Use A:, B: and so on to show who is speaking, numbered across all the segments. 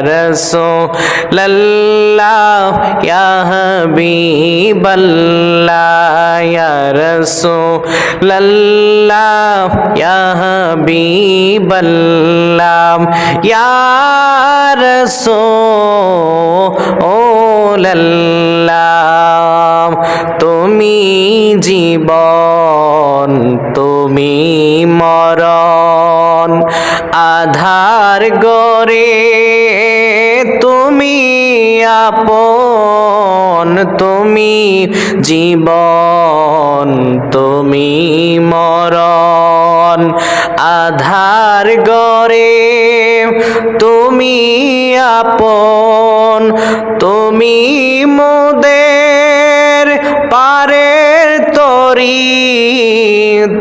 A: رسول الله يا حبيب الله يا رسول الله يا حبيب الله يا رسول الله তুমি জীবন তুমি মরণ আধার গরে তুমি আপন, তুমি জীবন, তুমি মরণ। আধার গরে তুমি আপন, তুমি মোদের পারের তরি,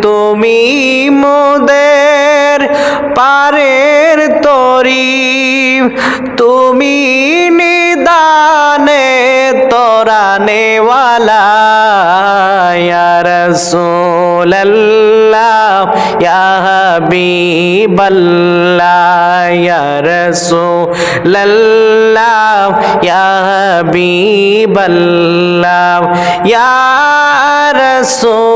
A: তুমি মোদের পারের তরি তুমি নিদানে তোরানেওয়ালা ইয়া রাসূলুল্লাহ, ইয়া হাবিবাল্লাহ, ইয়া রাসূলুল্লাহ, ইয়া হাবিবাল্লাহ, ইয়া রাসূলুল্লাহ।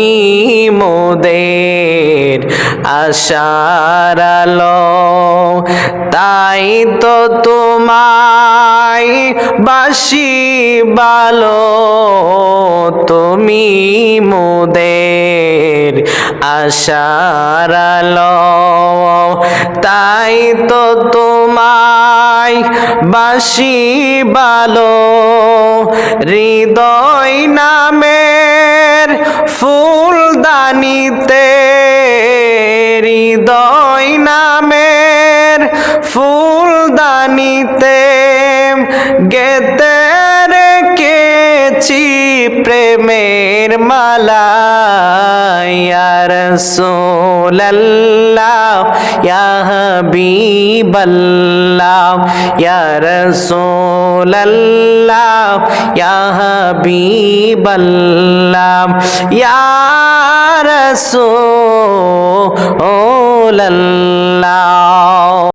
A: তুমি মোদের আশার তাই তো তোমায় বাসি বালো। তুমি মোদের আশার তাই তো তোমায় বাসি বালো। হৃদয় নামের ফুলদানিতে, হৃদয় নামের ফুলদানিতে গেতে রেখেছি প্রেমের মালা রাসূলুল্লাহ, ইয়া হাবিবাল্লাহ রাসূলুল্লাহ, ইয়া হাবিবাল্লাহ। ইয়া রাসূলুল্লাহ।